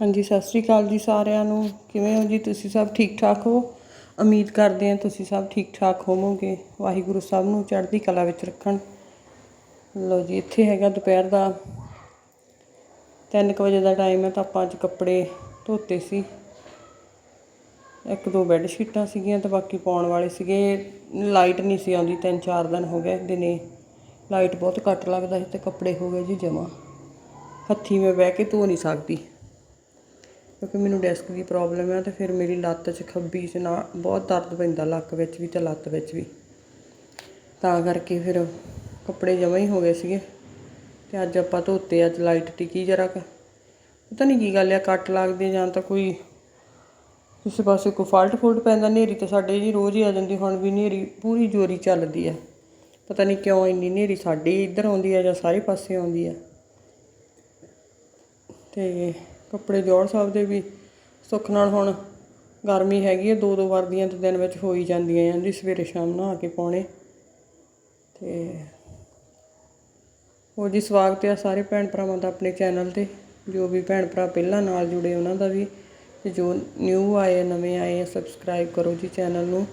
ਹਾਂਜੀ, ਸਤਿ ਸ੍ਰੀ ਅਕਾਲ ਜੀ ਸਾਰਿਆਂ ਨੂੰ। ਕਿਵੇਂ ਹੋ ਜੀ? ਤੁਸੀਂ ਸਭ ਠੀਕ ਠਾਕ ਹੋ? ਉਮੀਦ ਕਰਦੇ ਹਾਂ ਤੁਸੀਂ ਸਭ ਠੀਕ ਠਾਕ ਹੋਵੋਗੇ। ਵਾਹਿਗੁਰੂ ਸਾਹਿਬ ਨੂੰ ਚੜ੍ਹਦੀ ਕਲਾ ਵਿੱਚ ਰੱਖਣ। ਲਓ ਜੀ, ਇੱਥੇ ਹੈਗਾ ਦੁਪਹਿਰ ਦਾ। 3 ਵਜੇ ਦਾ ਟਾਈਮ ਹੈ ਤਾਂ ਆਪਾਂ ਅੱਜ ਕੱਪੜੇ ਧੋਤੇ ਸੀ। ਇੱਕ ਦੋ ਬੈੱਡ ਸ਼ੀਟਾਂ ਸੀਗੀਆਂ ਤੇ ਬਾਕੀ ਪਾਉਣ ਵਾਲੇ ਸੀਗੇ। ਲਾਈਟ ਨਹੀਂ ਸੀ ਆਉਂਦੀ, ਤਿੰਨ ਚਾਰ ਦਿਨ ਹੋ ਗਏ ਦਿਨੇ। ਲਾਈਟ ਬਹੁਤ ਘੱਟ ਲੱਗਦਾ ਸੀ ਤੇ ਕੱਪੜੇ ਹੋ ਗਏ ਜੀ ਜਮਾ। ਹੱਥੀ ਮੈਂ ਬਹਿ ਕੇ ਧੋ ਨਹੀਂ ਸਕਦੀ। ਕਿਉਂਕਿ ਮੈਨੂੰ ਡੈਸਕ ਦੀ ਪ੍ਰੋਬਲਮ ਹੈ ਅਤੇ ਫਿਰ ਮੇਰੀ ਲੱਤ 'ਚ ਖੱਬੀ 'ਚ ਨਾ ਬਹੁਤ ਦਰਦ ਪੈਂਦਾ ਲੱਕ ਵਿੱਚ ਵੀ ਤੇ ਲੱਤ ਵਿੱਚ ਵੀ। ਤਾਂ ਕਰਕੇ ਫਿਰ ਕੱਪੜੇ ਜਮਾ ਹੀ ਹੋ ਗਏ ਸੀਗੇ ਤੇ ਅੱਜ ਆਪਾਂ ਧੋਤੇ ਅੱਜ ਲਾਈਟ ਟਿਕੀ ਜਰਾ ਕੁ। ਪਤਾ ਨਹੀਂ ਕੀ ਗੱਲ ਆ, ਕੱਟ ਲੱਗਦੇ ਜਾਂ ਤਾਂ ਕੋਈ ਕਿਸੇ ਪਾਸੇ ਕੋਈ ਫਾਲਟ ਫੁਲਟ ਪੈਂਦਾ ਹਨੇਰੀ ਤਾਂ ਸਾਡੇ ਜੀ ਰੋਜ਼ ਹੀ ਆ ਜਾਂਦੀ, ਹੁਣ ਵੀ ਹਨੇਰੀ ਪੂਰੀ ਜੋਰੀ ਚੱਲਦੀ ਆ। ਪਤਾ ਨਹੀਂ ਕਿਉਂ ਇੰਨੀ ਹਨੇਰੀ ਸਾਡੇ ਇੱਧਰ ਆਉਂਦੀ ਆ ਜਾਂ ਸਾਰੇ ਪਾਸੇ ਆਉਂਦੀ ਆ। ਤੇ ਕੱਪੜੇ ਜੋੜ ਸਾਹਿਬ ਦੇ ਵੀ, ਸੁੱਖ ਨਾਲ ਹੁਣ ਗਰਮੀ ਹੈਗੀ ਹੈ ਦੋ ਦੋ ਵਰਦੀਆਂ ਤੇ ਦਿਨ ਵਿੱਚ ਹੋਈ ਜਾਂਦੀਆਂ ਜਾਂਦੀਆਂ ਜੀ ਸਵੇਰੇ ਸ਼ਾਮ ਨਹਾ ਕੇ ਪਾਉਣੇ। ਤੇ ਹੋ ਜੀ ਸਵਾਗਤ ਹੈ ਸਾਰੇ ਭੈਣ ਭਰਾਵਾਂ ਦਾ ਆਪਣੇ ਚੈਨਲ ਤੇ, ਜੋ ਵੀ ਭੈਣ ਭਰਾ ਪਹਿਲਾਂ ਨਾਲ ਜੁੜੇ ਉਹਨਾਂ ਦਾ ਵੀ, ਤੇ ਜੋ ਨਿਊ ਆਏ, ਨਵੇਂ ਆਏ ਆ ਸਬਸਕ੍ਰਾਈਬ ਕਰੋ ਜੀ ਚੈਨਲ ਨੂੰ।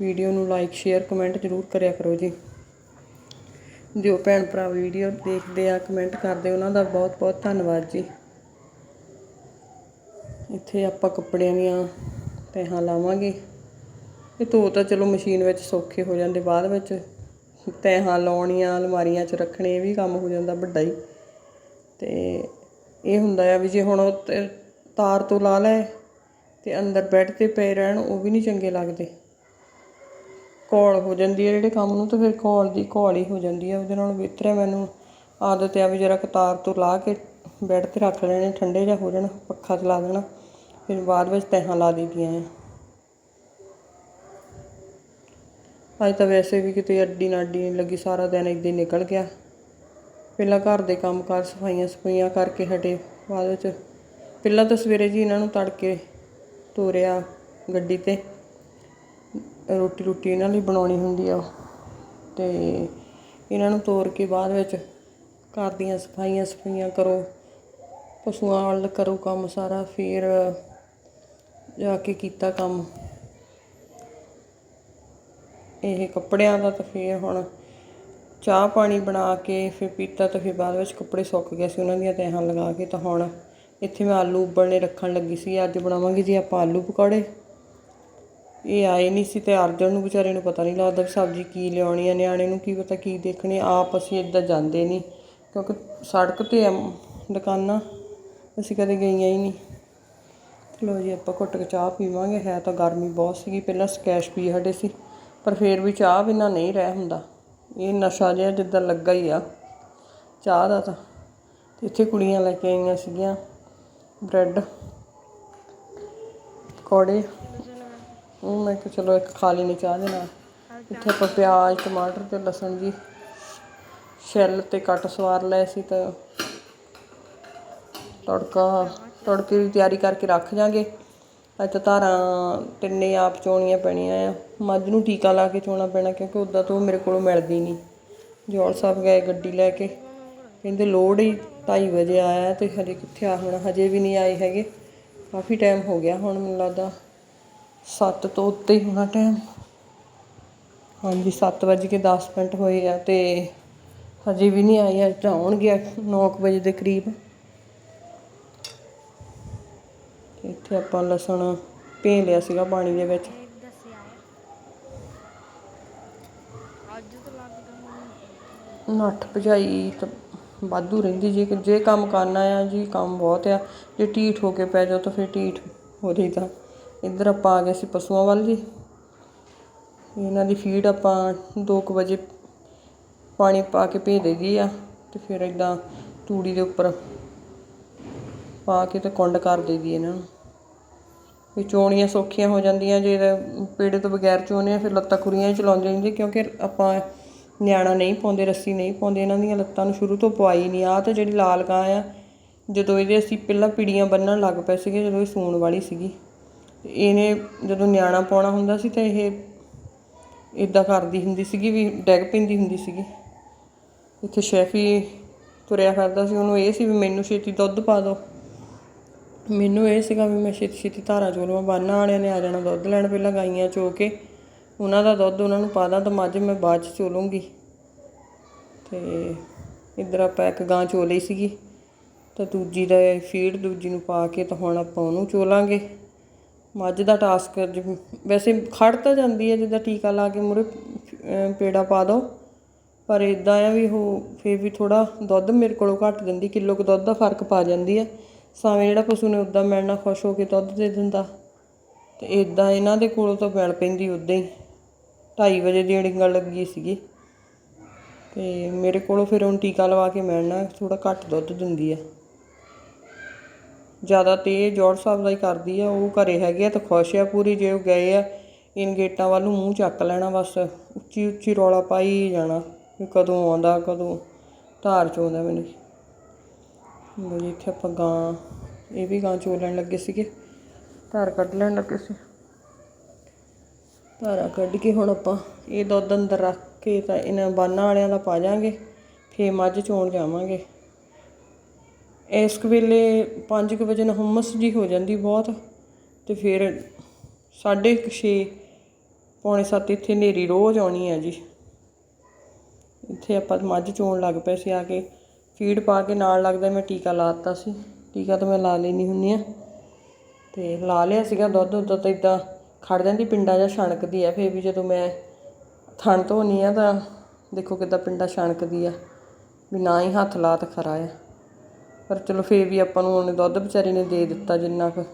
ਵੀਡੀਓ ਨੂੰ ਲਾਈਕ ਸ਼ੇਅਰ ਕਮੈਂਟ ਜ਼ਰੂਰ ਕਰਿਆ ਕਰੋ ਜੀ। ਜੋ ਭੈਣ ਭਰਾ ਵੀਡੀਓ ਦੇਖਦੇ ਆ ਕਮੈਂਟ ਕਰਦੇ ਉਹਨਾਂ ਦਾ ਬਹੁਤ ਬਹੁਤ ਧੰਨਵਾਦ ਜੀ। ਇੱਥੇ ਆਪਾਂ ਕੱਪੜਿਆਂ ਦੀਆਂ ਤਹਾਂ ਲਾਵਾਂਗੇ। ਇਹ ਧੋ ਤਾਂ ਚਲੋ ਮਸ਼ੀਨ ਵਿੱਚ ਸੌਖੇ ਹੋ ਜਾਂਦੇ, ਬਾਅਦ ਵਿੱਚ ਤਹਿਾਂ ਲਾਉਣੀਆਂ, ਅਲਮਾਰੀਆਂ 'ਚ ਰੱਖਣੇ, ਇਹ ਵੀ ਕੰਮ ਹੋ ਜਾਂਦਾ ਵੱਡਾ ਹੀ। ਤੇ ਇਹ ਹੁੰਦਾ ਆ ਵੀ ਜੇ ਹੁਣ ਉਹ ਤਾਰ ਤੋਂ ਲਾ ਲੈ ਤੇ ਅੰਦਰ ਬੈੱਡ ਤੇ ਪਏ ਰਹਿਣ, ਉਹ ਵੀ ਨਹੀਂ ਚੰਗੇ ਲੱਗਦੇ। ਘੋਲ ਹੋ ਜਾਂਦੀ ਹੈ ਜਿਹੜੇ ਕੰਮ ਨੂੰ ਤਾਂ ਫਿਰ ਘੋਲ ਦੀ ਘੋਲ ਹੀ ਹੋ ਜਾਂਦੀ ਹੈ ਉਹਦੇ ਨਾਲ ਬਿਹਤਰ ਮੈਨੂੰ ਆਦਤ ਆ ਵੀ ਜਰਾ ਤਾਰ ਤੋਂ ਲਾ ਕੇ ਬੈੱਡ ਤੇ ਰੱਖ ਲੈਣੇ, ਠੰਡੇ ਜਿਹਾ ਹੋ ਜਾਣ, ਪੱਖਾ ਚਲਾ ਦੇਣਾ। ਫਿਰ ਬਾਅਦ ਵਿੱਚ ਤਹਾਂ ਲਾ ਦਿੱਤੀਆਂ ਆ ਅੱਜ ਤਾਂ ਵੈਸੇ ਵੀ ਕਿਤੇ ਅੱਡੀ ਨਾ ਅੱਡੀ ਨਹੀਂ ਲੱਗੀ, ਸਾਰਾ ਦਿਨ ਇੱਦਾਂ ਹੀ ਨਿਕਲ ਗਿਆ। ਪਹਿਲਾਂ ਘਰ ਦੇ ਕੰਮ ਕਾਰ ਸਫਾਈਆਂ ਸਫਾਈਆਂ ਕਰਕੇ ਹਟੇ, ਬਾਅਦ ਵਿੱਚ ਪਹਿਲਾਂ ਤਾਂ ਸਵੇਰੇ ਜੀ ਇਹਨਾਂ ਨੂੰ ਤੜਕੇ ਤੋਰਿਆ ਗੱਡੀ ਤੇ। ਰੋਟੀ ਰੋਟੀ ਇਹਨਾਂ ਲਈ ਬਣਾਉਣੀ ਹੁੰਦੀ ਆ ਤੇ ਇਹਨਾਂ ਨੂੰ ਤੋਰ ਕੇ ਬਾਅਦ ਵਿੱਚ ਘਰ ਦੀਆਂ ਸਫਾਈਆਂ ਸਫਾਈਆਂ ਕਰੋ, ਪਸ਼ੂਆਂ ਵੱਲ ਕਰੋ ਕੰਮ ਸਾਰਾ, ਫਿਰ ਜਾ ਕੇ ਕੀਤਾ ਕੰਮ। ਇਹ ਕੱਪੜਿਆਂ ਦਾ ਤਾਂ ਫਿਰ ਹੁਣ ਚਾਹ ਪਾਣੀ ਬਣਾ ਕੇ ਫਿਰ ਪੀਤਾ ਤਾਂ ਫਿਰ ਬਾਅਦ ਵਿੱਚ ਕੱਪੜੇ ਸੁੱਕ ਗਏ ਸੀ। ਉਹਨਾਂ ਦੀਆਂ ਤਹਾਂ ਲਗਾ ਕੇ ਤਾਂ ਹੁਣ ਇੱਥੇ ਮੈਂ ਆਲੂ ਉਬਲਣੇ ਰੱਖਣ ਲੱਗੀ ਸੀ। ਅੱਜ ਬਣਾਵਾਂਗੇ ਜੀ ਆਪਾਂ ਆਲੂ ਪਕੌੜੇ। ਇਹ ਆਏ ਨਹੀਂ ਸੀ ਤੇ ਅਰਜਨ ਨੂੰ ਵਿਚਾਰੇ ਨੂੰ ਪਤਾ ਨਹੀਂ ਲੱਗਦਾ ਵੀ ਸਬਜ਼ੀ ਕੀ ਲਿਆਉਣੀ ਆ। ਨਿਆਣੇ ਨੂੰ ਕੀ ਪਤਾ ਕੀ ਦੇਖਣੇ ਆਪ ਅਸੀਂ ਇੱਦਾਂ ਜਾਂਦੇ ਨਹੀਂ ਕਿਉਂਕਿ ਸੜਕ ਤੇ ਆ ਦੁਕਾਨਾਂ। ਅਸੀਂ ਕਦੇ ਗਈਆਂ ਹੀ ਨਹੀਂ। ਚਲੋ ਜੀ, ਆਪਾਂ ਘੁੱਟ ਕੇ ਚਾਹ ਪੀਵਾਂਗੇ। ਹੈ ਤਾਂ ਗਰਮੀ ਬਹੁਤ ਸੀਗੀ, ਪਹਿਲਾਂ ਸਕੈਸ਼ ਪੀ ਹਟੇ ਸੀ, ਪਰ ਫੇਰ ਵੀ ਚਾਹ ਬਿਨਾਂ ਨਹੀਂ ਰਹਿ ਹੁੰਦਾ। ਇਹ ਨਸ਼ਾ ਜਿਹਾ ਜਿੱਦਾਂ ਲੱਗਾ ਹੀ ਆ, ਚਾਹ ਦਾ ਤਾਂ। ਇੱਥੇ ਕੁੜੀਆਂ ਲੈ ਕੇ ਆਈਆਂ ਸੀਗੀਆਂ, ਬ੍ਰੈਡ, ਪਕੌੜੇ। ਉਹ ਮੈਂ ਕਿਹਾ ਚਲੋ ਇੱਕ ਖਾ ਲੈਣੀ ਚਾਹ ਦੇ ਨਾਲ। ਇੱਥੇ ਆਪਾਂ ਪਿਆਜ਼, ਟਮਾਟਰ ਤੇ ਲਸਣ ਜੀ ਛਿੱਲ ਤੇ ਕੱਟ ਸਵਾਰ ਲਏ ਸੀ ਤਾਂ ਤੜਕਾ ਤੜਕੇ ਦੀ ਤਿਆਰੀ ਕਰਕੇ ਰੱਖ ਜਾਾਂਗੇ। ਅੱਜ ਤਾਂ ਧਾਰਾਂ ਤਿੰਨੇ ਆਪ ਚੋਣੀਆਂ ਪੈਣੀਆਂ ਆ। ਮੱਝ ਨੂੰ ਟੀਕਾ ਲਾ ਕੇ ਚੋਣਾ ਪੈਣਾ ਕਿਉਂਕਿ ਉਦਾਂ ਤੋਂ ਮੇਰੇ ਕੋਲੋਂ ਮਿਲਦੀ ਨਹੀਂ। ਜੋਲ ਸਾਹਿਬ ਗਏ ਗੱਡੀ ਲੈ ਕੇ। ਕਹਿੰਦੇ ਲੋਡ ਹੀ 2:30 ਵਜੇ ਆਇਆ ਤੇ ਹਜੇ ਕਿੱਥੇ ਆ ਹੁਣ? ਹਜੇ ਵੀ ਨਹੀਂ ਆਏ ਹੈਗੇ। ਕਾਫੀ ਟਾਈਮ ਹੋ ਗਿਆ ਹੁਣ ਮੈਨੂੰ ਲੱਗਦਾ। 7 ਤੋਂ ਉੱਤੇ ਹੀ ਹੋਣਾ ਟਾਈਮ ਹਾਂਜੀ 7 ਵਜੇ ਕੇ 10 ਮਿੰਟ ਹੋਏ ਆ ਤੇ ਹਜੇ ਵੀ ਨਹੀਂ ਆਏ। ਅੱਜ ਤਾਂ ਆਉਣਗੇ 9 ਵਜੇ ਦੇ ਕਰੀਬ ਤੇ ਇੱਥੇ ਆਪਾਂ ਲਸਣ ਭੇ ਲਿਆ ਸੀਗਾ ਪਾਣੀ ਦੇ ਵਿੱਚ। ਨੱਠ ਭਜਾਈ ਤਾਂ ਵਾਧੂ ਰਹਿੰਦੀ ਜੇ ਜੇ ਕੰਮ ਕਰਨਾ ਆ, ਜੀ ਕੰਮ ਬਹੁਤ ਆ। ਜੇ ਢੀਠ ਹੋ ਕੇ ਪੈ ਜਾਓ ਤਾਂ ਫਿਰ ਢੀਠ ਹੋ ਜਾਈਦਾ ਇੱਧਰ ਆਪਾਂ ਆ ਗਏ ਸੀ ਪਸ਼ੂਆਂ ਵੱਲ ਜੀ। ਇਹਨਾਂ ਦੀ ਫੀਡ ਆਪਾਂ 2 ਵਜੇ ਪਾਣੀ ਪਾ ਕੇ ਭੇਜ ਦੇਈਦੀ ਆ ਤੇ ਫਿਰ ਇਦਾਂ ਤੂੜੀ ਦੇ ਉੱਪਰ ਪਾ ਕੇ ਤੇ ਕੁੰਡ ਕਰ ਦੇਈਦੀ ਇਹਨਾਂ ਨੂੰ। ਵੀ ਚੋਣੀਆਂ ਸੌਖੀਆਂ ਹੋ ਜਾਂਦੀਆਂ, ਜੇ ਪੇੜੇ ਤੋਂ ਬਗੈਰ ਚੋਣੇ ਫਿਰ ਲੱਤਾਂ ਖੁਰੀਆਂ ਹੀ ਚਲਾਉਂਦੇ ਰਹਿੰਦੇ, ਕਿਉਂਕਿ ਆਪਾਂ ਨਿਆਣਾ ਨਹੀਂ ਪਾਉਂਦੇ, ਰੱਸੀ ਨਹੀਂ ਪਾਉਂਦੇ, ਇਹਨਾਂ ਦੀਆਂ ਲੱਤਾਂ ਨੂੰ ਸ਼ੁਰੂ ਤੋਂ ਪਵਾਈ ਨਹੀਂ। ਆ ਤਾਂ ਜਿਹੜੀ ਲਾਲ ਗਾਂ ਆ, ਜਦੋਂ ਇਹਦੇ ਅਸੀਂ ਪਹਿਲਾਂ ਪਿੜੀਆਂ ਬੰਨਣ ਲੱਗ ਪਏ ਸੀਗੇ, ਜਦੋਂ ਇਹ ਸੂਣ ਵਾਲੀ ਸੀਗੀ ਇਹਨੇ ਜਦੋਂ ਨਿਆਣਾ ਪਾਉਣਾ ਹੁੰਦਾ ਸੀ ਤਾਂ ਇਹ ਇਦਾਂ ਕਰਦੀ ਹੁੰਦੀ ਸੀਗੀ ਵੀ ਡੈਗ ਪੈਂਦੀ ਹੁੰਦੀ ਸੀਗੀ। ਇੱਥੇ ਸ਼ੈਫੀ ਤੁਰਿਆ ਕਰਦਾ ਸੀ, ਉਹਨੂੰ ਇਹ ਸੀ ਵੀ ਮੈਨੂੰ ਛੇਤੀ ਦੁੱਧ ਪਾ ਦਿਓ। ਮੈਨੂੰ ਇਹ ਸੀਗਾ ਵੀ ਮੈਂ ਛੇਤੀ ਛੇਤੀ ਧਾਰਾਂ ਚੋ ਲਵਾਂ ਬਾਨਾਂ ਵਾਲਿਆਂ ਨੇ ਆ ਜਾਣਾ ਦੁੱਧ ਲੈਣ, ਪਹਿਲਾਂ ਗਾਈਆਂ ਚੋ ਕੇ। ਉਹਨਾਂ ਦਾ ਦੁੱਧ ਉਹਨਾਂ ਨੂੰ ਪਾ ਦਾਂ ਤਾਂ ਮੱਝ ਮੈਂ ਬਾਅਦ ਚ ਚੋਲੂੰਗੀ। ਤੇ ਇੱਧਰ ਆਪਾਂ ਇੱਕ ਗਾਂ ਚੋ ਲਈ ਸੀਗੀ ਤਾਂ ਦੂਜੀ ਦਾ ਫੀਡ ਦੂਜੀ ਨੂੰ ਪਾ ਕੇ ਤਾਂ ਹੁਣ ਆਪਾਂ ਉਹਨੂੰ ਚੋਲਾਂਗੇ। ਮੱਝ ਦਾ ਟਾਸਕ ਜਿਵੇਂ- ਵੈਸੇ ਖੜ ਤਾਂ ਜਾਂਦੀ ਹੈ, ਜਿੱਦਾਂ ਟੀਕਾ ਲਾ ਕੇ ਮੁਰੇ ਪੇੜਾ ਪਾ ਦੋ। ਪਰ ਇਦਾਂ ਆ ਵੀ ਉਹ ਫੇਰ ਵੀ ਥੋੜਾ ਦੁੱਧ ਮੇਰੇ ਕੋਲੋਂ ਘੱਟ ਦਿੰਦੀ, ਕਿਲੋ ਕੁ ਦੁੱਧ ਦਾ ਫ਼ਰਕ ਪਾ ਜਾਂਦੀ ਹੈ। ਸਾਵੇਂ ਜਿਹੜਾ ਪਸ਼ੂ ਨੇ ਉਦਾਂ ਮਿਲਣਾ ਖੁਸ਼ ਹੋ ਕੇ ਦੁੱਧ ਦੇ ਦਿੰਦਾ। ਤੇ ਇਦਾਂ ਇਹਨਾਂ ਦੇ ਕੋਲੋਂ ਤਾਂ ਮਿਲ ਪੈਂਦੀ ਉਦਾਂ ਹੀ। 2:30 ਵਜੇ ਦੀ ਡਿੰਗਣ ਲੱਗੀ ਸੀਗੀ। ਤੇ ਮੇਰੇ ਕੋਲੋਂ ਫਿਰ ਹੁਣ ਟੀਕਾ ਲਵਾ ਕੇ ਮਿਲਣਾ ਥੋੜਾ ਘੱਟ ਦੁੱਧ ਦਿੰਦੀ ਆ। ਜ਼ਿਆਦਾ ਤੇ ਜੋੜ ਸਾਹਿਬ ਦਾ ਹੀ ਕਰਦੀ ਆ, ਉਹ ਘਰੇ ਹੈਗੇ ਆ ਤਾਂ ਖੁਸ਼ ਆ ਪੂਰੀ, ਜੇ ਉਹ ਗਏ ਆ ਇਨ ਗੇਟਾਂ ਵੱਲ ਨੂੰ ਮੂੰਹ ਚੱਕ ਲੈਣਾ ਬਸ ਉੱਚੀ ਉੱਚੀ ਰੌਲਾ ਪਾਈ ਜਾਣਾ ਵੀ ਕਦੋਂ ਆਉਂਦਾ, ਕਦੋਂ ਧਾਰ ਚੋਂਦਾ ਮੈਨੂੰ। ਲਓ ਜੀ ਇੱਥੇ ਆਪਾਂ ਗਾਂ, ਇਹ ਵੀ ਗਾਂ ਚੋ ਲੈਣ ਲੱਗੇ ਸੀਗੇ। ਧਾਰ ਕੱਢ ਲੈਣ ਲੱਗੇ ਸੀ। ਧਾਰਾ ਕੱਢ ਕੇ ਹੁਣ ਆਪਾਂ ਇਹ ਦੁੱਧ ਅੰਦਰ ਰੱਖ ਕੇ ਤਾਂ ਇਹਨਾਂ ਬਾਨਾਂ ਵਾਲਿਆਂ ਦਾ ਪਾ ਜਾਾਂਗੇ ਫੇਰ ਮੱਝ ਚੋਣ ਜਾਵਾਂਗੇ। ਇਸ ਵੇਲੇ 5 ਕੁ ਵਜੇ ਨੂੰ ਹੁਮਸ ਜੀ ਹੋ ਜਾਂਦੀ ਬਹੁਤ, ਤੇ ਫਿਰ 6:30 ਪੌਣੇ 7 ਇੱਥੇ ਹਨੇਰੀ ਰੋਜ਼ ਆਉਣੀ ਹੈ ਜੀ। ਇੱਥੇ ਆਪਾਂ ਮੱਝ ਚੋਣ ਲੱਗ ਪਏ ਸੀ ਆ ਕੇ। ਫੀਡ ਪਾ ਕੇ ਨਾਲ ਲੱਗਦਾ ਮੈਂ ਟੀਕਾ ਲਾ ਦਿੱਤਾ ਸੀ। ਟੀਕਾ ਤਾਂ ਮੈਂ ਲਾ ਲੈਣੀ ਹੁੰਦੀ ਆ। ਤੇ ਲਾ ਲਿਆ ਸੀਗਾ ਦੁੱਧ ਦੁੱਧ ਤਾਂ ਇਦਾਂ ਖੜ ਜਾਂਦੀ, ਪਿੰਡਾ ਜਾਂ ਛਣਕਦੀ ਆ। ਫੇਰ ਵੀ ਜਦੋਂ ਮੈਂ ਥਣ ਧੋਨੀ ਆ ਤਾਂ ਦੇਖੋ ਕਿੱਦਾਂ ਪਿੰਡਾ ਛਣਕਦੀ ਆ। ਵੀ ਨਾ ਹੀ ਹੱਥ ਲਾ ਤਾਂ ਖਰਾ ਆ। ਪਰ ਚਲੋ ਫੇਰ ਵੀ ਆਪਾਂ ਨੂੰ ਉਹਨੇ ਦੁੱਧ ਵਿਚਾਰੀ ਨੇ ਦੇ ਦਿੱਤਾ ਜਿੰਨਾ ਕੁ।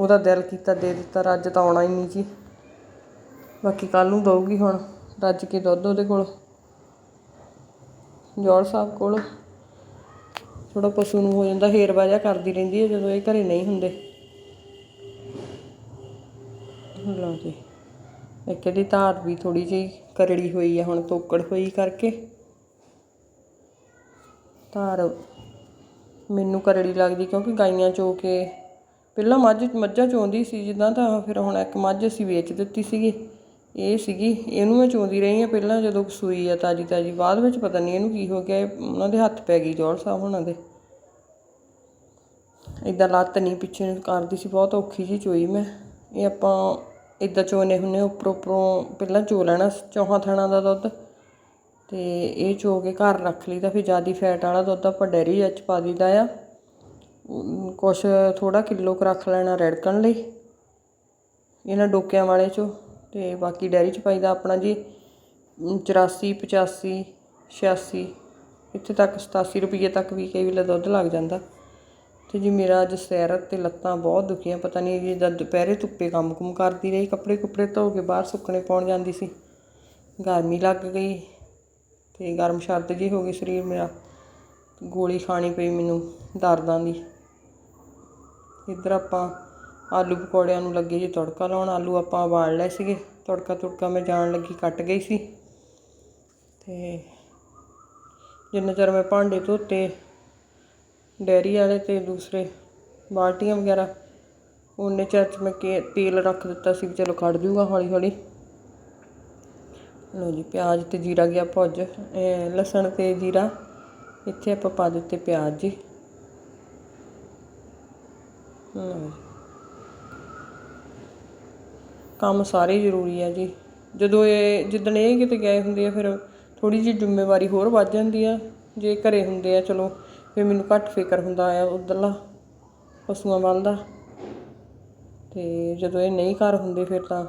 ਉਹਦਾ ਦਿਲ ਕੀਤਾ ਦੇ ਦਿੱਤਾ, ਰੱਜ ਤਾਂ ਆਉਣਾ ਹੀ ਨਹੀਂ ਜੀ। ਬਾਕੀ ਕੱਲ ਨੂੰ ਦਊਗੀ ਹੁਣ, ਰੱਜ ਕੇ ਦੁੱਧ ਉਹਦੇ ਕੋਲ। ਜੋੜ ਸਾਹਿਬ ਕੋਲ। ਥੋੜਾ ਪਸ਼ੂ ਨੂੰ ਹੋ ਜਾਂਦਾ, ਹੇਰ ਵਾਜਾ ਕਰਦੀ ਰਹਿੰਦੀ ਹੈ ਜਦੋਂ ਇਹ ਘਰੇ ਨਹੀਂ ਹੁੰਦੇ। ਲਓ ਜੀ। ਇੱਕ ਇਹਦੀ ਧਾਰ ਵੀ ਥੋੜੀ ਜਿਹੀ ਕਰੜੀ ਹੋਈ ਆ, ਹੁਣ ਤੋਕੜ ਹੋਈ ਕਰਕੇ। ਧਾਰ ਮੈਨੂੰ ਕਰੜੀ ਲੱਗਦੀ ਕਿਉਂਕਿ ਗਾਈਆਂ ਚੋ ਕੇ, ਪਹਿਲਾਂ ਮੱਝ, ਮੱਝਾਂ ਚੋਂਦੀ ਸੀ, ਜਿੱਦਾਂ ਤਾਂ ਫਿਰ ਹੁਣ ਇੱਕ ਮੱਝ ਅਸੀਂ ਵੇਚ ਦਿੱਤੀ ਸੀਗੀ। ਇਹ ਸੀਗੀ, ਇਹਨੂੰ ਮੈਂ ਚੋਂਦੀ ਰਹੀ ਆ ਪਹਿਲਾਂ ਜਦੋਂ ਸੂਈ ਆ ਤਾਜੀ ਤਾਜੀ, ਬਾਅਦ ਵਿੱਚ ਪਤਾ ਨਹੀਂ ਇਹਨੂੰ ਕੀ ਹੋ ਗਿਆ, ਇਹ ਉਹਨਾਂ ਦੇ ਹੱਥ ਪੈ ਗਈ ਜੋੜ ਸਾਹਿਬ ਉਹਨਾਂ ਦੇ। ਇਦਾਂ ਲੱਤ ਨਹੀਂ ਪਿੱਛੇ ਨੂੰ ਕਰਦੀ ਸੀ, ਬਹੁਤ ਔਖੀ ਜੀ ਚੋਈ ਮੈਂ। ਇਹ ਆਪਾਂ ਇਦਾਂ ਚੋਨੇ ਹੁੰਨੇ ਉੱਪਰੋਂ ਉੱਪਰੋਂ ਪਹਿਲਾਂ ਚੋ ਲੈਣਾ ਚੌਹਾਂ ਥਣਾ ਦਾ ਦੁੱਧ। ਤੇ ਇਹ ਚੋ ਕੇ ਘਰ ਰੱਖ ਲਈਦਾ, ਫਿਰ ਜਿਆਦੀ ਫੈਟ ਵਾਲਾ ਦੁੱਧ ਆਪਾਂ ਡੈਰੀ ਵਿੱਚ ਪਾ ਦਈਦਾ ਆ। ਕੁਛ ਥੋੜਾ ਕਿਲੋ ਕੁ ਰੱਖ ਲੈਣਾ ਰੜਕਣ ਲਈ, ਇਹਨਾਂ ਡੋਕਿਆਂ ਵਾਲੇ ਚੋ। ਅਤੇ ਬਾਕੀ ਡੈਰੀ ਚ ਪਾਈਦਾ ਆਪਣਾ ਜੀ ਚੁਰਾਸੀ, ਪਚਾਸੀ, ਛਿਆਸੀ, ਇੱਥੇ ਤੱਕ ਸਤਾਸੀ ਰੁਪਈਏ ਤੱਕ ਵੀ ਕਈ ਵੇਲੇ ਦੁੱਧ ਲੱਗ ਜਾਂਦਾ। ਅਤੇ ਜੀ ਮੇਰਾ ਅੱਜ ਸਿਰ ਅਤੇ ਲੱਤਾਂ ਬਹੁਤ ਦੁਖੀਆਂ, ਪਤਾ ਨਹੀਂ ਜੀ ਜਦ ਦੁਪਹਿਰੇ ਧੁੱਪੇ ਕੰਮ ਕੁਮ ਕਰਦੀ ਰਹੀ ਕੱਪੜੇ ਕੁਪੜੇ ਧੋ ਕੇ ਬਾਹਰ ਸੁੱਕਣੇ ਪਾਉਣ ਜਾਂਦੀ ਸੀ। ਗਰਮੀ ਲੱਗ ਗਈ ਅਤੇ ਗਰਮ ਸ਼ਰਦ ਜੀ ਹੋ ਗਈ ਸਰੀਰ ਮੇਰਾ, ਗੋਲੀ ਖਾਣੀ ਪਈ ਮੈਨੂੰ ਦਰਦਾਂ ਦੀ। ਇੱਧਰ ਆਪਾਂ ਆਲੂ ਪਕੌੜਿਆਂ ਨੂੰ ਲੱਗੇ ਜੀ ਤੜਕਾ ਲਾਉਣ, ਆਲੂ ਆਪਾਂ ਉਬਾਲ ਲਏ ਸੀਗੇ। ਤੜਕਾ ਤੁੜਕਾ ਮੈਂ ਜਾਣ ਲੱਗੀ, ਕੱਟ ਗਈ ਸੀ। ਤੇ ਜਿੰਨਾ ਚਿਰ ਮੈਂ ਭਾਂਡੇ ਧੋਤੇ, ਡੈਰੀ ਵਾਲੇ ਤੇ ਦੂਸਰੇ ਬਾਲਟੀਆਂ ਵਗੈਰਾ, ਉਹਨੇ ਚਿਰ ਮੈਂ ਕੇ, ਤੇਲ ਰੱਖ ਦਿੱਤਾ ਸੀ ਵੀ ਚਲੋ ਖੜ ਜੂਗਾ ਹੌਲੀ ਹੌਲੀ ਲਓ ਜੀ, ਪਿਆਜ਼ ਤੇ ਜੀਰਾ ਗਿਆ ਭੁੱਜ। ਲਸਣ ਤੇ ਜੀਰਾ, ਇੱਥੇ ਆਪਾਂ ਪਾ ਦਿੱਤੇ ਪਿਆਜ਼ ਜੀ। ਲਓ ਜੀ। ਕੰਮ ਸਾਰੇ ਜ਼ਰੂਰੀ ਆ ਜੀ। ਜਦੋਂ ਇਹ ਜਿੱਦਣ ਇਹ ਕਿਤੇ ਗਏ ਹੁੰਦੇ ਆ, ਫਿਰ ਥੋੜ੍ਹੀ ਜਿਹੀ ਜ਼ਿੰਮੇਵਾਰੀ ਹੋਰ ਵੱਧ ਜਾਂਦੀ ਆ। ਜੇ ਘਰ ਹੁੰਦੇ ਆ, ਚਲੋ, ਫਿਰ ਮੈਨੂੰ ਘੱਟ ਫਿਕਰ ਹੁੰਦਾ ਆ ਉੱਧਰਲਾ ਪਸ਼ੂਆਂ ਵੱਲ ਦਾ। ਅਤੇ ਜਦੋਂ ਇਹ ਨਹੀਂ ਘਰ ਹੁੰਦੇ, ਫਿਰ ਤਾਂ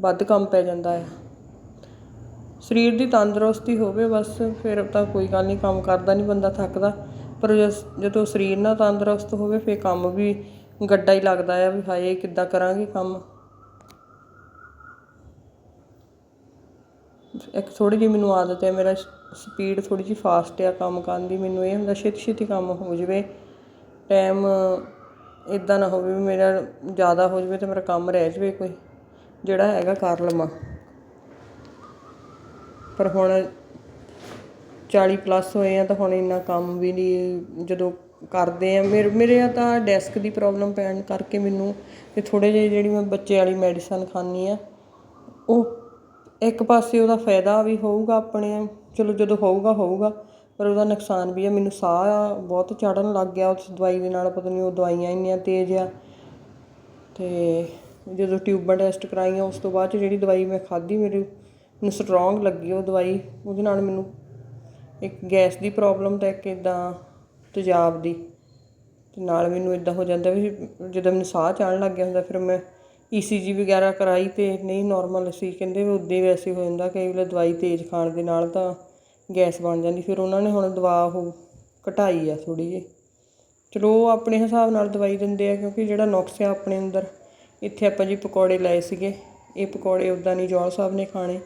ਵੱਧ ਕੰਮ ਪੈ ਜਾਂਦਾ ਆ। ਸਰੀਰ ਦੀ ਤੰਦਰੁਸਤੀ ਹੋਵੇ ਬਸ, ਫਿਰ ਤਾਂ ਕੋਈ ਗੱਲ ਨਹੀਂ, ਕੰਮ ਕਰਦਾ ਨਹੀਂ ਬੰਦਾ ਥੱਕਦਾ। ਪਰ ਜਦੋਂ ਸਰੀਰ ਨਾ ਤੰਦਰੁਸਤ ਹੋਵੇ, ਫਿਰ ਕੰਮ ਵੀ ਗੱਡਾ ਹੀ ਲੱਗਦਾ ਆ ਵੀ ਹਾਏ, ਕਿੱਦਾਂ ਕਰਾਂਗੇ ਕੰਮ। ਇੱਕ ਥੋੜ੍ਹੀ ਜਿਹੀ ਮੈਨੂੰ ਆਦਤ ਹੈ, ਮੇਰਾ ਸਪੀਡ ਥੋੜ੍ਹੀ ਜਿਹੀ ਫਾਸਟ ਆ ਕੰਮ ਕਰਨ ਦੀ, ਮੈਨੂੰ ਇਹ ਹੁੰਦਾ ਛੇਤੀ ਛੇਤੀ ਕੰਮ ਹੋ ਜਾਵੇ ਟਾਈਮ ਇੱਦਾਂ ਨਾ ਹੋਵੇ ਵੀ ਮੇਰਾ ਜ਼ਿਆਦਾ ਹੋ ਜਾਵੇ ਤੇ ਮੇਰਾ ਕੰਮ ਰਹਿ ਜਾਵੇ ਕੋਈ, ਜਿਹੜਾ ਹੈਗਾ ਕਰ ਲਵਾਂ। ਪਰ ਹੁਣ 40 ਪਲੱਸ ਹੋਏ ਆ ਤਾਂ ਹੁਣ ਇੰਨਾ ਕੰਮ ਵੀ ਨਹੀਂ ਜਦੋਂ ਕਰਦੇ ਆ, ਮੇਰੇ ਮੇਰੇ ਆ ਤਾਂ ਡੈਸਕ ਦੀ ਪ੍ਰੋਬਲਮ ਪੈਣ ਕਰਕੇ ਮੈਨੂੰ ਤੇ ਥੋੜੇ ਜਿਹੇ ਜਿਹੜੀ ਮੈਂ ਬੱਚੇ ਵਾਲੀ ਮੈਡੀਸਨ ਖਾਂਦੀ ਆ, ਉਹ ਇੱਕ ਪਾਸੇ ਉਹਦਾ ਫਾਇਦਾ ਵੀ ਹੋਊਗਾ ਆਪਣੇ, ਚਲੋ ਜਦੋਂ ਹੋਊਗਾ ਹੋਊਗਾ, ਪਰ ਉਹਦਾ ਨੁਕਸਾਨ ਵੀ ਆ। ਮੈਨੂੰ ਸਾਹ ਬਹੁਤ ਚੜਨ ਲੱਗ ਗਿਆ ਉਸ ਦਵਾਈ ਦੇ ਨਾਲ, ਪਤਾ ਨਹੀਂ ਉਹ ਦਵਾਈਆਂ ਇੰਨੀਆਂ ਤੇਜ਼ ਆ। ਅਤੇ ਜਦੋਂ ਟਿਊਬਾਂ ਟੈਸਟ ਕਰਾਈਆਂ, ਉਸ ਤੋਂ ਬਾਅਦ 'ਚ ਜਿਹੜੀ ਦਵਾਈ ਮੈਂ ਖਾਧੀ ਮੇਰੇ, ਮੈਨੂੰ ਸਟਰੋਂਗ ਲੱਗੀ ਉਹ ਦਵਾਈ। ਉਹਦੇ ਨਾਲ ਮੈਨੂੰ ਇੱਕ ਗੈਸ ਦੀ ਪ੍ਰੋਬਲਮ ਤਾਂ ਇੱਕ ਇਦਾਂ ਤੇਜ਼ਾਬ ਦੀ। ਤੇ ਨਾਲ ਮੈਨੂੰ ਇਦਾਂ ਹੋ ਜਾਂਦਾ ਵੀ ਜਦੋਂ ਮੈਨੂੰ ਸਾਹ ਚੜਨ ਲੱਗ ਗਿਆ ਹੁੰਦਾ, ਫਿਰ ਮੈਂ ਈਸੀਜੀ ਵਗੈਰਾ ਕਰਾਈ ਅਤੇ ਨਹੀਂ ਨੋਰਮਲ ਸੀ। ਕਹਿੰਦੇ ਵੀ ਉਦੋਂ ਹੀ ਵੈਸੇ ਹੋ ਜਾਂਦਾ, ਕਈ ਵੇਲੇ ਦਵਾਈ ਤੇਜ਼ ਖਾਣ ਦੇ ਨਾਲ ਤਾਂ ਗੈਸ ਬਣ ਜਾਂਦੀ। ਫਿਰ ਉਹਨਾਂ ਨੇ ਹੁਣ ਦਵਾ ਉਹ ਘਟਾਈ ਆ ਥੋੜ੍ਹੀ ਜਿਹੀ। ਚਲੋ ਉਹ ਆਪਣੇ ਹਿਸਾਬ ਨਾਲ ਦਵਾਈ ਦਿੰਦੇ ਆ, ਕਿਉਂਕਿ ਜਿਹੜਾ ਨੁਕਸ ਆ ਆਪਣੇ ਅੰਦਰ, ਇੱਥੇ ਆਪਾਂ ਜੀ ਪਕੌੜੇ ਲਏ ਸੀਗੇ। ਇਹ ਪਕੌੜੇ ਉਦਾਂ ਨਹੀਂ ਜੌਲ ਸਾਹਿਬ ਨੇ ਖਾਣੇ।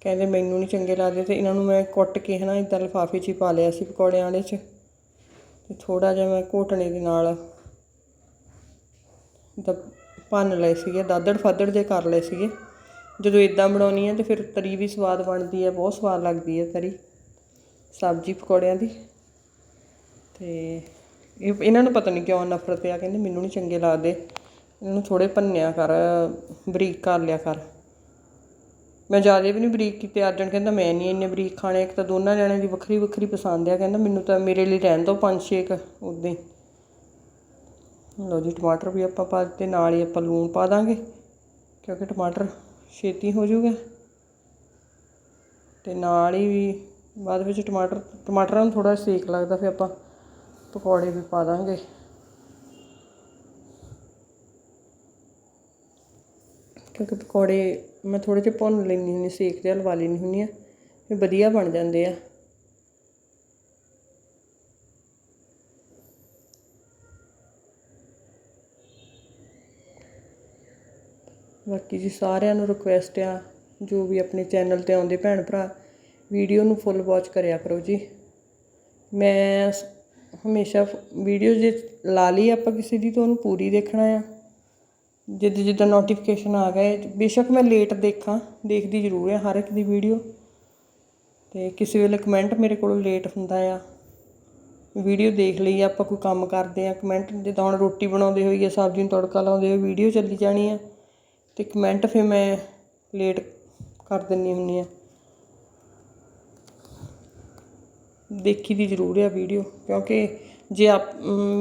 ਕਹਿੰਦੇ ਮੈਨੂੰ ਨਹੀਂ ਚੰਗੇ ਲੱਗਦੇ ਤੇ ਇਹਨਾਂ ਨੂੰ ਮੈਂ ਕੁੱਟ ਕੇ ਹਨਾ ਇਦਾਂ ਲਿਫਾਫੇ 'ਚ ਹੀ ਪਾ ਲਿਆ ਸੀ ਪਕੌੜਿਆਂ ਵਾਲੇ 'ਚ। ਤੇ ਥੋੜਾ ਜਿਹਾ ਮੈਂ ਘੋਟਣੇ ਦੇ ਨਾਲ ਤਾਂ ਭੰਨ ਲਏ ਸੀਗੇ, ਦਾਦੜ ਫਾਦੜ ਜੇ ਕਰ ਲਏ ਸੀਗੇ। ਜਦੋਂ ਇੱਦਾਂ ਬਣਾਉਣੀ ਹੈ ਤਾਂ ਫਿਰ ਤਰੀ ਵੀ ਸਵਾਦ ਬਣਦੀ ਹੈ ਬਹੁਤ ਸਵਾਦ ਲੱਗਦੀ ਹੈ ਤਰੀ, ਸਬਜ਼ੀ ਪਕੌੜਿਆਂ ਦੀ। ਤੇ ਇਹ, ਇਹਨਾਂ ਨੂੰ ਪਤਾ ਨਹੀਂ ਕਿਉਂ ਨਫ਼ਰਤ ਆ, ਕਹਿੰਦੇ ਮੈਨੂੰ ਨਹੀਂ ਚੰਗੇ ਲੱਗਦੇ। ਇਹਨਾਂ ਨੂੰ ਥੋੜੇ ਭੰਨਿਆ ਕਰ, ਬਰੀਕ ਕਰ ਲਿਆ ਕਰ। ਮੈਂ ਜ਼ਿਆਦਾ ਵੀ ਨਹੀਂ ਬਰੀਕ ਕੀਤੇ ਅਰਜਨ ਕਹਿੰਦਾ ਮੈਂ ਨਹੀਂ ਇੰਨੇ ਬਰੀਕ ਖਾਣੇ, ਇੱਕ ਤਾਂ ਦੋਨਾਂ ਜਣਿਆਂ ਦੀ ਵੱਖਰੀ ਵੱਖਰੀ ਪਸੰਦ ਆ, ਕਹਿੰਦਾ ਮੈਨੂੰ ਤਾਂ ਮੇਰੇ ਲਈ ਰਹਿਣ ਦਿਓ ਪੰਜ ਛੇ ਕੁ ਉਦਾਂ ਹੀ। ਲਓ ਜੀ, ਟਮਾਟਰ ਵੀ ਆਪਾਂ ਪਾ ਦਿੱਤੇ, ਨਾਲ ਹੀ ਆਪਾਂ ਲੂਣ ਪਾ ਦਾਂਗੇ, ਕਿਉਂਕਿ ਟਮਾਟਰ ਛੇਤੀ ਹੋ ਜਾਊਗਾ। ਤੇ ਨਾਲ ਹੀ ਵੀ ਬਾਅਦ ਵਿੱਚ ਟਮਾਟਰ, ਟਮਾਟਰਾਂ ਨੂੰ ਥੋੜਾ ਸੇਕ ਲੱਗਦਾ, ਫਿਰ ਆਪਾਂ ਪਕੌੜੇ ਵੀ ਪਾ ਦਾਂਗੇ। ਕਿਉਂਕਿ ਪਕੌੜੇ ਮੈਂ ਥੋੜੇ ਜਿਹੇ ਭੁੰਨ ਲੈਂਦੀ ਹੁੰਦੀ ਸੇਕ ਜਿਹਾ ਲਵਾ ਲੈਂਦੀ ਹੁੰਦੀ ਆ ਫਿਰ ਵਧੀਆ ਬਣ ਜਾਂਦੇ ਆ। ਬਾਕੀ ਜੀ ਸਾਰਿਆਂ ਨੂੰ ਰਿਕੁਐਸਟ ਆ, ਜੋ ਵੀ ਆਪਣੇ ਚੈਨਲ ਤੇ ਆਉਂਦੇ ਭੈਣ ਭਰਾ ਵੀਡੀਓ ਨੂੰ ਫੁੱਲ ਵਾਚ ਕਰਿਆ ਕਰੋ ਜੀ। ਮੈਂ ਸ- ਹਮੇਸ਼ਾ ਵੀਡੀਓ ਜੇ ਲਾ ਲਈ ਆਪਾਂ ਕਿਸੇ ਦੀ ਤਾਂ ਉਹਨੂੰ ਪੂਰੀ ਦੇਖਣਾ ਆ। ਜਿੱਦ, ਜਿੱਦਾਂ ਨੋਟੀਫਿਕੇਸ਼ਨ ਆ ਗਏ, ਬੇਸ਼ੱਕ ਮੈਂ ਲੇਟ ਦੇਖਾਂ, ਦੇਖਦੀ ਜ਼ਰੂਰ ਆ ਹਰ ਇੱਕ ਦੀ ਵੀਡੀਓ ਤੇ ਕਿਸੇ ਵੇਲੇ ਕਮੈਂਟ ਮੇਰੇ ਕੋਲੋਂ ਲੇਟ ਹੁੰਦਾ ਆ। ਵੀਡੀਓ ਦੇਖ ਲਈ, ਆਪਾਂ ਕੋਈ ਕੰਮ ਕਰਦੇ ਆ ਕਮੈਂਟ ਜਿੱਦਾਂ ਹੁਣ ਰੋਟੀ ਬਣਾਉਂਦੇ ਹੋਈਏ, ਸਬਜ਼ੀ ਨੂੰ ਤੜਕਾ ਲਾਉਂਦੇ ਹੋਏ ਵੀਡੀਓ ਚੱਲੀ ਜਾਣੀ ਆ। ਤੇ ਕਮੈਂਟ ਫਿਰ ਮੈਂ ਲੇਟ ਕਰ ਦਿੰਦੀ ਹੁੰਦੀ ਹਾਂ। ਦੇਖੀ ਦੀ ਜ਼ਰੂਰ ਆ ਵੀਡੀਓ, ਕਿਉਂਕਿ ਜੇ ਆਪ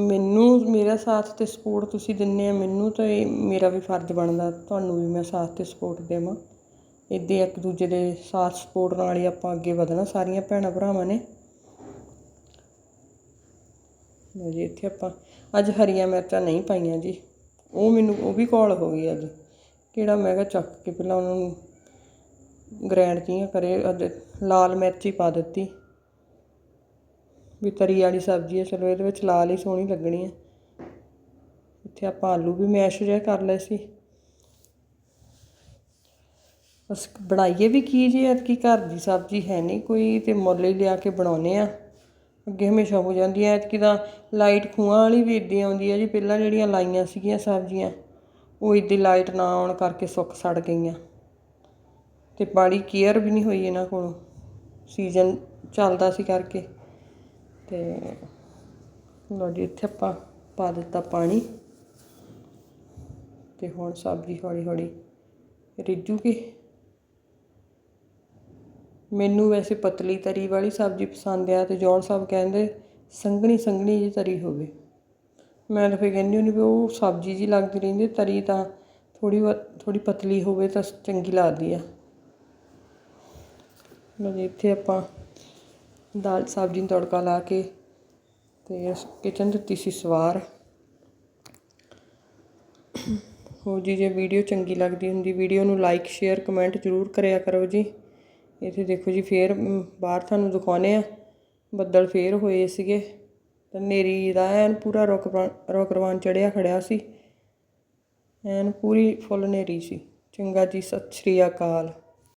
ਮੈਨੂੰ, ਮੇਰਾ ਸਾਥ ਤੇ ਸਪੋਰਟ ਤੁਸੀਂ ਦਿੰਦੇ ਆ, ਮੈਨੂੰ ਤਾਂ ਇਹ, ਮੇਰਾ ਵੀ ਫਰਜ਼ ਬਣਦਾ, ਤੁਹਾਨੂੰ ਵੀ ਮੈਂ ਸਾਥ ਤੇ ਸਪੋਰਟ ਦੇਵਾਂ। ਇੱਦਾਂ ਇੱਕ ਦੂਜੇ ਦੇ ਸਾਥ ਸਪੋਰਟ ਨਾਲ ਹੀ ਆਪਾਂ ਅੱਗੇ ਵਧਣਾ, ਸਾਰੀਆਂ ਭੈਣਾਂ ਭਰਾਵਾਂ ਨੇ। ਲਓ ਜੀ, ਇੱਥੇ ਆਪਾਂ, ਅੱਜ ਹਰੀਆਂ ਮਿਰਚਾਂ ਨਹੀਂ ਪਾਈਆਂ ਜੀ। ਉਹ ਮੈਨੂੰ, ਉਹ ਵੀ ਕਾਲ ਹੋ ਗਈ ਅੱਜ। ਕਿਹੜਾ ਮੈਂ ਕਿਹਾ ਚੱਕ ਕੇ ਪਹਿਲਾਂ ਉਹਨਾਂ ਨੂੰ ਗ੍ਰੈਂਡ ਜਿਹੀਆਂ ਕਰੇ ਅੱਜ ਲਾਲ ਮਿਰਚ ਹੀ ਪਾ ਦਿੱਤੀ। ਵੀ ਤਰੀ ਵਾਲੀ ਸਬਜ਼ੀ ਹੈ, ਚਲੋ ਇਹਦੇ ਵਿੱਚ ਲਾਲ ਹੀ ਸੋਹਣੀ ਲੱਗਣੀ ਹੈ। ਇੱਥੇ ਆਪਾਂ ਆਲੂ ਵੀ ਮੈਸ਼ ਜਿਹਾ ਕਰ ਲਏ ਸੀ। ਬਸ ਬਣਾਈਏ ਵੀ ਕੀ ਜੀ, ਐਤਕੀ ਘਰ ਦੀ ਸਬਜ਼ੀ ਹੈ ਨਹੀਂ ਕੋਈ ਤੇ ਮੁੱਲ ਹੀ ਲਿਆ ਕੇ ਬਣਾਉਨੇ ਆ ਅੱਗੇ ਹਮੇਸ਼ਾ ਹੋ ਜਾਂਦੀ ਐ ਐਤਕੀ ਤਾਂ ਲਾਈਟ ਖੂਹਾਂ ਵਾਲੀ ਵੀ ਇੱਦਾਂ ਆਉਂਦੀ ਹੈ ਜੀ, ਪਹਿਲਾਂ ਜਿਹੜੀਆਂ ਲਾਈਆਂ ਸੀਗੀਆਂ ਸਬਜ਼ੀਆਂ। ਉਹ ਇੱਦਾਂ ਲਾਈਟ ਨਾ ਆਉਣ ਕਰਕੇ ਸੁੱਕ ਸੜ ਗਈਆਂ। ਅਤੇ ਬਾੜੀ ਕੇਅਰ ਵੀ ਨਹੀਂ ਹੋਈ ਇਹਨਾਂ ਕੋਲੋਂ। ਸੀਜ਼ਨ ਚੱਲਦਾ ਸੀ ਕਰਕੇ। ਤੇ ਲੋ ਜੀ, ਇੱਥੇ ਆਪਾਂ ਪਾ ਦਿੱਤਾ ਪਾਣੀ। ਤੇ ਹੁਣ ਸਬਜ਼ੀ ਹੌਲੀ ਹੌਲੀ ਰਿੱਝੂਗੀ। ਮੈਨੂੰ ਵੈਸੇ ਪਤਲੀ ਤਰੀ ਵਾਲੀ ਸਬਜ਼ੀ ਪਸੰਦ ਆ ਤੇ ਜੌਲ ਸਾਹਿਬ ਕਹਿੰਦੇ ਸੰਘਣੀ ਸੰਘਣੀ ਜਿਹੀ ਤਰੀ ਹੋਵੇ। ਮੈਂ ਤਾਂ ਫਿਰ ਕਹਿੰਦੀ ਹੁੰਦੀ ਵੀ ਉਹ ਸਬਜ਼ੀ ਜਿਹੀ ਲੱਗਦੀ ਰਹਿੰਦੀ, ਤਰੀ ਤਾਂ ਥੋੜ੍ਹੀ ਥੋੜੀ ਥੋੜ੍ਹੀ ਪਤਲੀ ਹੋਵੇ ਤਾਂ ਚੰਗੀ ਲੱਗਦੀ ਆ। ਲਓ ਜੀ, ਇੱਥੇ ਆਪਾਂ ਦਾਲ, ਸਬਜ਼ੀ ਨੂੰ ਤੜਕਾ ਲਾ ਕੇ ਤੇ ਕਿਚਨ ਦਿੱਤੀ ਸੀ ਸਵਾਰ। ਹੋ ਜੀ, ਜੇ ਵੀਡੀਓ ਚੰਗੀ ਲੱਗਦੀ ਹੁੰਦੀ, ਵੀਡੀਓ ਨੂੰ ਲਾਈਕ ਸ਼ੇਅਰ ਕਮੈਂਟ ਜ਼ਰੂਰ ਕਰਿਆ ਕਰੋ ਜੀ। ਇੱਥੇ ਦੇਖੋ ਜੀ, ਫੇਰ ਬਾਹਰ ਤੁਹਾਨੂੰ ਦਿਖਾਉਨੇ ਆ। ਬੱਦਲ ਫੇਰ ਹੋਏ ਸੀਗੇ। ਤੇ ਨੇਰੀ ਦਾ ਐਨ ਪੂਰਾ ਰੁਕ ਰੁਕਰਵਾਨ ਚੜਿਆ ਖੜਿਆ ਸੀ। ਐਨ ਪੂਰੀ ਫੁੱਲ ਹਨੇਰੀ ਸੀ। ਚੰਗਾ ਜੀ, ਸਤਿ ਸ਼੍ਰੀ ਅਕਾਲ।